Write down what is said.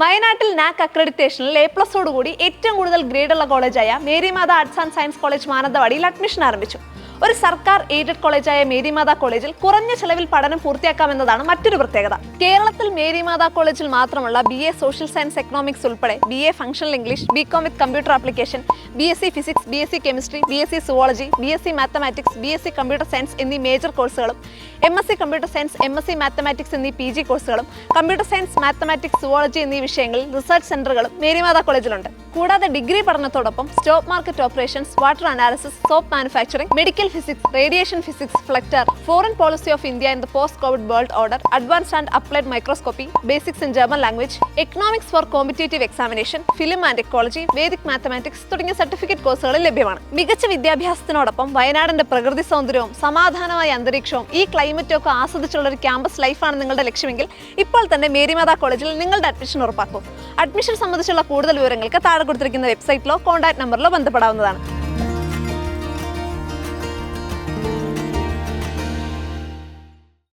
വയനാട്ടിൽ NAAC അക്രഡിറ്റേഷനിൽ A പ്ലസോടുകൂടി ഏറ്റവും കൂടുതൽ ഗ്രേഡുള്ള കോളേജായ Mary Matha arts and science college മാനന്തവാടിയിൽ അഡ്മിഷൻ ആരംഭിച്ചു. ഒരു സർക്കാർ എയ്ഡഡ് കോളേജായ മേരിമാത കോളേജിൽ കുറഞ്ഞ ചെലവിൽ പഠനം പൂർത്തിയാക്കാമെന്നതാണ് മറ്റൊരു പ്രത്യേകത. കേരളത്തിൽ മേരിമാത കോളേജിൽ മാത്രമുള്ള B A social science economics ഉൾപ്പെടെ B A functional English B com with computer application B S C physics B S C chemistry B S C zoology B S C mathematics B S C computer science എന്നീ major കോഴ്സുകളും M S C computer science M S C mathematics എന്നീ P G കോഴ്സുകളും computer science mathematics zoology എന്നീ വിഷയങ്ങളിൽ research സെന്ററുകളും മേരിമാത കോളേജിലുണ്ട് കൂടാതെ degree പഠനത്തോടൊപ്പം stock market operations water analysis soap manufacturing medical physics radiation physics ഫ്ലക്ടർ foreign policy of India in the post covid world order advanced and applied microscopy basics in German language economics for competitive examination film and ecology Vedic mathematics തുടങ്ങിയ certificate കോഴ്സുകൾ ലഭ്യമാണ്. മികച്ച വിദ്യാഭ്യാസത്തിനോടൊപ്പം വയനാടിന്റെ പ്രകൃതി സൗന്ദര്യവും സമാധാനമായ അന്തരീക്ഷവും ഈ ക്ലൈമറ്റും ഒക്കെ ആസ്വദിച്ചുള്ള ഒരു ക്യാമ്പസ് ലൈഫാണ് നിങ്ങളുടെ ലക്ഷ്യമെങ്കിൽ ഇപ്പോൾ തന്നെ മേരിമാതാ കോളേജിൽ നിങ്ങളുടെ അഡ്മിഷൻ ഉറപ്പാക്കും. അഡ്മിഷൻ സംബന്ധിച്ചുള്ള കൂടുതൽ വിവരങ്ങൾക്ക് താഴെ കൊടുത്തിരിക്കുന്ന വെബ്സൈറ്റിലോ കോൺടാക്ട് നമ്പറിലോ ബന്ധപ്പെടാവുന്നതാണ്.